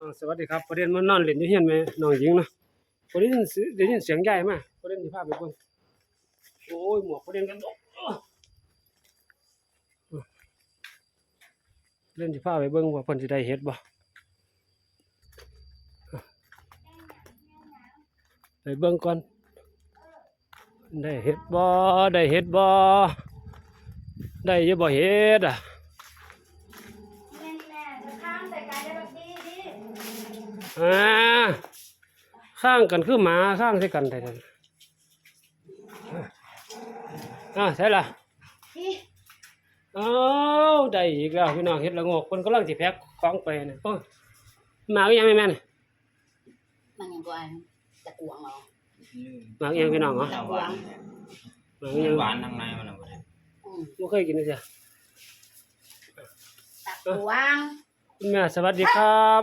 สวัสดีครับประเด็นมันนอนเล่นอยู่เฮียนแม่น้องหญิงเนาะประเด็นเสียได้ยินเสียงใหญ่มากประเด็นสิพาพไปเบิ่งโอ้ยหมวกประเด็นกันตกเล่นสิพาพไปเบิ่งว่าเพิ่นสิได้เฮ็ดบ่ไปเบิ่งก่อนได้เฮ็ดบ่ได้เฮ็ดบ่ได้ยู่บ่เฮ็ดอะ อ่าข้างกันคือหมาข้างใส่กันได้กันอ่าใช่ละพี่อ้าวได้อีกแล้วพี่น้องเฮ็ดละโงกคนกำลังสิแพ็คของไปน่ะโอ้ยหมาก็ยังไม่แม่นมันยังกว่าตะกวงเหรอหมาก็ยังพี่น้องเหรอตะกวงหมาก็ยังหวานทางในมันน่ะบ่ได้อืมบ่เคยกินเลยจ้ะตะกวงคุณแม่สวัสดีครับ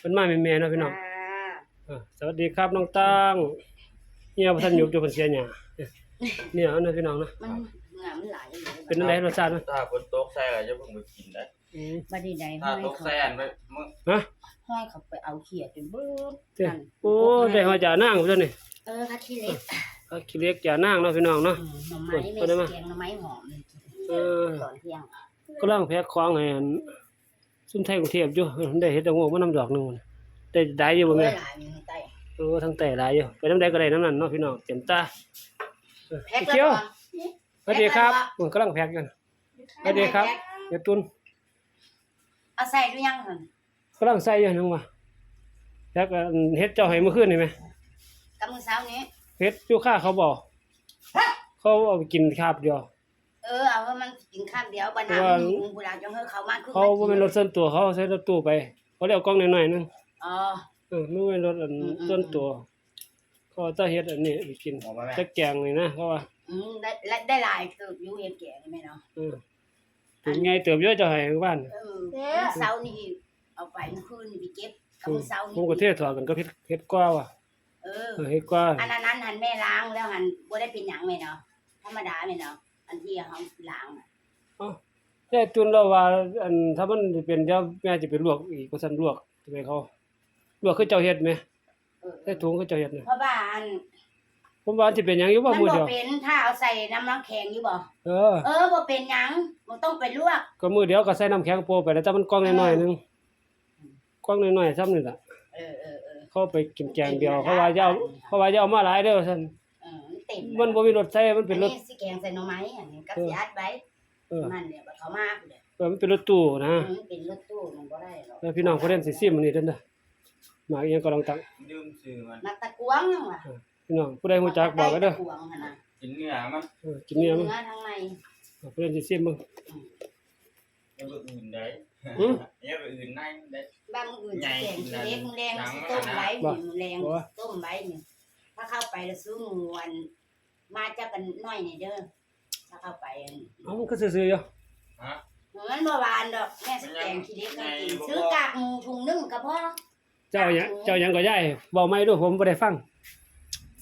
เป็นมาแม่ๆเนาะพี่น้องอ่าอ่าสวัสดีครับน้องตังเฮียบ่ทันหยุบอยู่เพิ่นเสียหญ้าเนี่ยเอาเนาะพี่น้องเนาะมันเหงื่อมันไหลอยู่เป็นจังไดรสชาติมันถ้าฝนตกใส่ก็จะเพิ่งไปกินได้อืมบัดนี้ใดห้ถ้าอยตกเขาใส่อันไปมึงฮะห้อยเขาไปเอาเขียดจนเบิ้ลเด้อโอ้ได้มาจากนางพุ่นนี่เออค่ะขี้เล็กก็ขี้เล็กจากนางเนาะพี่น้องเนาะ อืมหน่อไม้เปิเม็ดได้ดไหมแกงหน่อไม้หอมเออก่อนเที่ยงกำลังแพ็คของให้อัน ซุ่มไทยกรุงเทพอยู่ได้เฮ็ดดอกโงกมานำดอกหนึงพุ่นได้ได้อยู่บ่เวแม่ลาอยู่ในใต้โอ้ทั้งแต่หลายอยู่ไปนำใดก็ได้นำนั้นเนาะพี่น้องเต็มตาเออแพ็คเขียวแล้วสวัสดีครับผมกำลังแพ็คอยู่สวัสดีครับเดี๋ยวตุนเอาใส่หรือยังหั่นกำลังใส่อยู่นึงว่าแพ็คอันเฮ็ดเจ้าให้เมื่อคืนนี่ไหมกับมื้อเช้านี้เฮ็ดอยู่ค่าเขาบอก เขาเอาไปกินคาบเดียว เออเอาว่ามันกินข้าวเดียวบัดน้ว่าำมีบุราจังเฮอเขามาคือเขาบ่แม่นรถส่วนตัวเขาใช้รถตู้ไปเขาเรียกกล้องน้อยๆนึงอ๋อ เออมันเป็นรถอันอืมอืม ส่วนตัวเขาจะเฮ็ดอันนี้ไปกินออกมาแม่จะแกงนี่นะเขาว่าอืมได้ได้ได้หลายเติบอยู่เฮ็ดแก่นี่แม่เนาะเออถึงไงเติบเยอะจะให้บ้านเออมื้อเช้านี่เอาไปเมื่อคืนนี่ไปเก็บกับมื้อเช้าผมนี่ก็เทศถอดกันก็เฮ็ดเฮ็ดกว่าว่ะเออ เออเฮ็ดกว่าอันนั้นนั้นหันแม่ล้างแล้วหันบ่ได้เป็นหยังแม่เนาะธรรมดาแม่เนาะ อันที่เฮาล้างน่ะแต่ตุนเราว่า อันถ้ามันสิเป็นเดี๋ยวแม่จะไปลวกอีกก็ซั่นลวกจะไปเขาลวกคือเจ้าเฮ็ดไหมเออใส่ถุงคือเจ้าเฮ็ดน่ะเพราะว่าอันผมว่าสิเป็นหยังอยู่บ่มันมื้อบ่เดียวเป็นถ้าเอาใส่น้ำน้ำแข็งอยู่บ่เออ เออบ่เป็นหยังบ่ต้องไปลวก ก็มื้อเดียวก็ใส่น้ำแข็งโปะไปแล้วแต่มันกล้องน้อยๆนึงกล้องน้อยๆซ้ำนี่ล่ะเออเออเออเขาไปกินแกงเดียวเขาว่าจะเอาเขาว่าจะเอามาหลายเด้อซั่นเออมัน เต็มมันบ่มีรถใส่มันเป็นรถอัสิแกงใส่หน่อไม้อันนี้ก็สิอัดไว้เออมันเนี่ยบัดเขามาพุ่นเด้อเออมันเป็นรถตู้นะอืมเป็นรถตู้มันบ่ได้หรอกแล้วพี่น้องเขาเล่นสิซิมอันนี้เด้อนะหมาอีหยังก็ลองตังดื่มซื้อมันนักตะกวงยังว่ะพี่น้องผู้ใดรู้จักบอกกันเด้อตะกวงหั่นน่ะกินเนื้อมันเออกินเนื้อมันเนื้อทางในผู้เล่นสิซิมมึงยังบ่อื่นได้หือยังบ่อื่นในได้บ้านมื้ออื่นสิแกงใหญ่ขี้เล็กมื้อแรงหนังสิต้มไว้บ่มื้อแรงบ่ต้มไว้นี่ ถ้าเข้าไปแล้วซื้อหมูอันมาจักกันน้อยนี่เด้อถ้าเข้าไปอันเอามันก็ซื่อๆอยู่ฮะมันบ่หวานดอกแม่สิแกงขี้เล็กให้กินซื้อกากหมูถุงนึงก็พอ เจ้าหยังเจ้าหยังก็ย้ายบอกไม่ด้วยผมบ่ได้ฟัง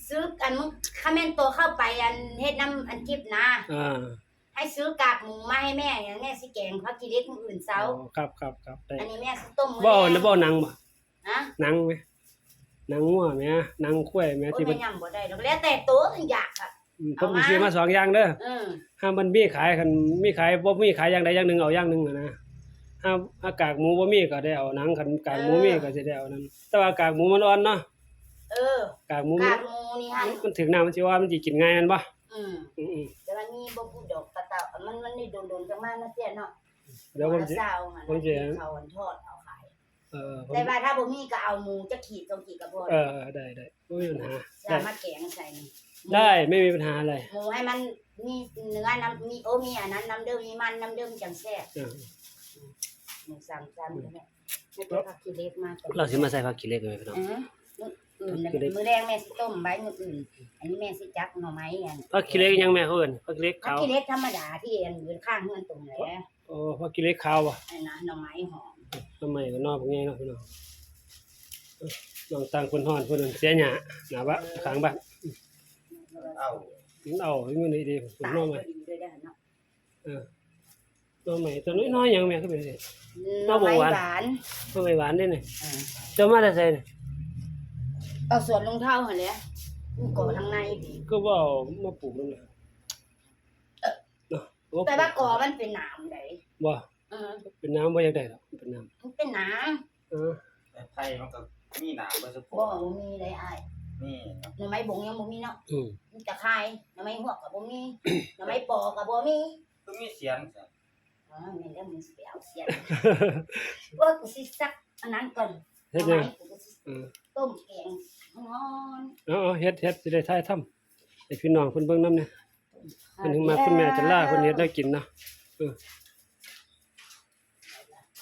ซื้ออันมึงถ้าแม่นตัวเข้าไปอันเฮ็ดน้ำอันกิบนะ อ่าให้ซื้อกากหมูมาให้แม่อย่างแม่สิแกงผักขี้เล็กมื้ออื่นเช้า อ๋อครับครับครับได้อันนี้แม่สิต้มมื้บ่อแล้วบ่หนังบ่ฮะ หนังไหม หนังงัวแหมหนังควายแหมโอ้ยที่แม่มันยังบ่ได้ดอกแล้วแต่ตัวอยากอะอืมผเอามมาสิซื้อมาสองอย่างเด้ออือห้ามมันมีขายคันมีขายบ่มีขายอย่างใดอย่างหนึ่งเอาอย่างหนึ่งอะนะห้ามอากากหมูบ่มีก็ได้เอาหนังคันกากหมูมีก็สิได้เอานั้นแต่ว่ากากหมูมันอ่อนเนาะเออกากหมูมักานกหมูนี่ฮะมันถึงน้ำมันสิว่ามันสิกินง่ายแมันบ่อืมอือแต่ว่านี่บ่พูดดอกกระตามันมันนี่โดนๆจังมานะเตี้ยเนาะๆเดี๋ยวผมสิเช้ามันผมสิ เขาอันทอดเอาขาย เออผมแต่ว่าถ้าบ่มีก็เอาหมูจะขีดตรงขีดก็พอเออได้ได้บ่มีปัญหาสาได้มารถแกงใส่นี่ได้ไม่มีปัญหาอะไรหมูให้มันมีเนื้อน้ำมีโอ้มีอันนั้นน้ำเดิมมีมันน้ำเดิมจังแซ่บเออหมูสามจานนี่แหละไม่ต้องผักขี้เล็กมากเราสิมาใส่ผักขี้เหล็กเลยพี่น้อง อือมื้ออื่นน่ะขี้เล็กมื้อแรงแม่สิต้มไว้มื้ออื่น อันนี้แม่สิจักหน่อไม้อันผักขี้เหล็กยังแม่เขาเอิ้นผักขี้เหล็กผักขาวขี้เล็กธรรมดาที่อันอยู่ข้างเฮือนตรงแหละโอ้ผักขี้เหล็กขาวบ่อันนะหน่อไม้หอม ทำไมก็นอกพวกนี้เนาะพี่น้องเอ้ยน้องต่างคนฮ้อนคนนึงเสียหญ้าหน้าบ้านข้างบ้านเอ้ามันเอาให้มันดีๆผมตายนอกพมาอดีด้วยได้อเนาะเออหน่อใหม่ตัวน้อยๆหยังแม่คือเป็นจังซี่หน่อไม้หวานหวานหน่อใหม่หวานเด้นี่อ่าเจ้ามาแต่ไสนี่เอาสวนลงเท้าหั่นแหละมันก่อทางในพี่ก็บ่เอามาปลูกนั่นน่ะเนาะโอ้แต่ว่าก่อมันเป็นหนามไดบ่เออเป็นน้ำบ่อยากได้หรอกเป็นน้ำมันเป็นหนามเออแต่ไผ่มันก็มีหนามบ่สุบ่พบ่มีเลยอ้ายนี่เนาะหน่อไม้บงยังบ่มีเนาะอืมมันจะคายหน่อไม้หัวกก็บ่มี หน่อไม้ปอก็บ่มีก็มีเสียงซะอ๋อแม่นแล้วมึงสิไปเอาเสียนว่ากูสิซักอันนั้นก่อนเฮ็ดหยังอาไว้กูสิเออต้มแกงนอนเอาเอาเฮ็ดเฮ็ดสิได้ถ่ายทำให้พี่น้องเพิ่นเบิ่งนำเนี่ยเพิ่นถึงมาคุณแม่จะล่าเพิ่นเฮ็ดได้กินเนาะเออ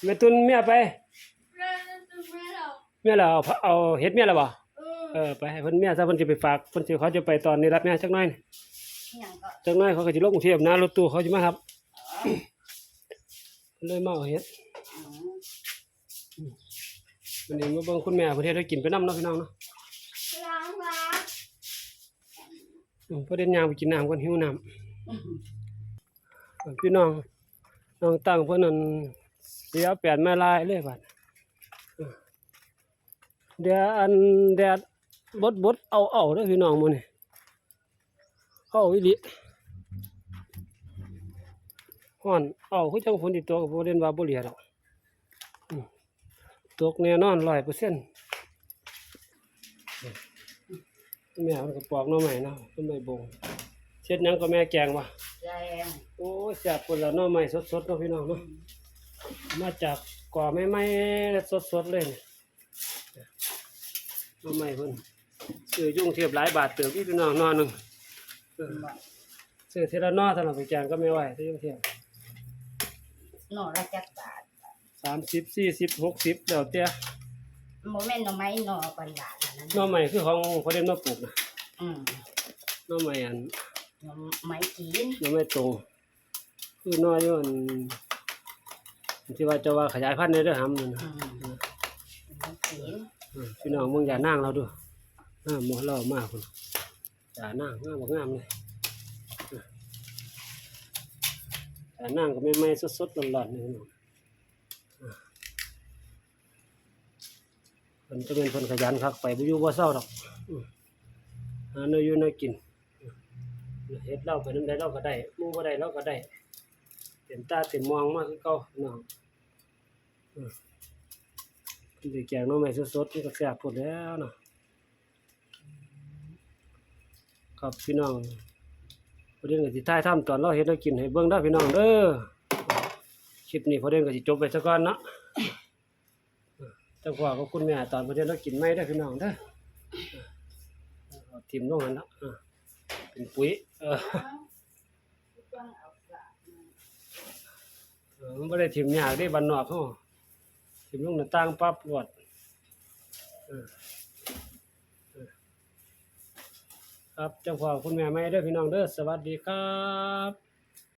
แม่ตุนแม่ไปแม่แล้วเอาเอาเฮ็ดแม่แล้วบ่เออไปให้เพิ่นแม่ซะเพิ่นสิไปฝากเพิ่นสิเขาจะไปตอนนี้รับแม่จักหน่อยนี่อิหยังก็จักหน่อยเขาก็สิลงกรุงเทพนะรถตู้เขาสิมารับเพิ่นเลยมาเอาเฮ็ดอืมวันนี้มาเบิ่งคุณแม่เพิ่นเฮ็ดให้กินไปนำเนาะพี่น้องเนาะล้างล้างอืมเพิ่นเดินย่างไปกินน้ำก่อนหิวน้ำอืมพี่น้องน้องตั้งเพิ่นนั่น เสียแปดแม่ลายเลยบัดเออเดี๋ยวอันแดดบดบดเอาเอาเด้อพี่น้องมื้อนี้เอาอีหลีฮ้อนเอาคือจังฝนสิตกก็บ่เด่นว่าบ่เหลียดอกอืมตกแน่นอน100%แม่มันก็ปอกหน่อไม้เนาะต้นไม้บงเช็ดหยังก็แม่แกงว่ะแรงโอ้ยแซ่บคนละหน้อใหม่สดๆเนาะพี่น้องเนาะ มาจากก่อใหม่ๆสดๆเลยเนี่ยหน้อใหม่เพิ่นซื้อยุ่งเทียบหลายบาทเติบพี่พี่น้องหนอหนึงเออซื้อเทละหนอสำหรับไปแกงก็ไม่ไหวที่ยุ่งเทียบหน่อละจักบาทสามสิบสี่สิบหกสิบแล้วแต่โมแม่นหน่อไม้หน่อปันดาลอันนั้นหน้อใหม่คือของเขาเรียกหน้อปลูกนะอืมหน้อใหม่อันหน่อไม้จีนหน้อใหม่โตคือหน้อยอยู่อัน ที่ว่าจะว่าขยายพันธุ์ได้เด้อหำนั่นนะอืมหน่อไม้จีนอืมพี่น้องมึงอย่านั่งเราดูหน้าหมอเรามากคุณอย่านั่งงามบ่งามเลยอย่านั่งก็ไม่ไม่สดๆร้อนๆนี่พี่น้องอะเพิ่นจะเป็นคนขยันคักไปบ่อยู่บ่เศร้าดอกอืมหาเนื้ออยู่เนื้อกินอืมเฮ็ดเหล้าไปนำได้เราก็ได้หมู่บ่ได้เราก็ได้ เต็มตาเต็มมองมากก่าพี่น้องพี่สิแกงน้องใหม่สดๆนี่ก็แซ่บพดแล้วนะครับพี่น้องพอเด่นก็สิถ่ายทำตอนเราเฮ็ดให้กินให้เบิ่งเด้พี่น้องเด้อคลิปนี้พอเด่นก็สิจบไปซะก่อนเนาะจังหวะกับคุณแม่ตอนพอเด่นเรากินไม่ได้พี่น้องเด้อทิมลงหันเนาะอ่าเป็นปุ๋ยเออ เออมันบ่ได้ถิ่มยากได้บันนอกเขาถิ่มลงหน้าต่างปั๊บรวดครับเจ้าพ่อคุณแม่ไม่เด้อพี่น้องเด้อสวัสดีครับ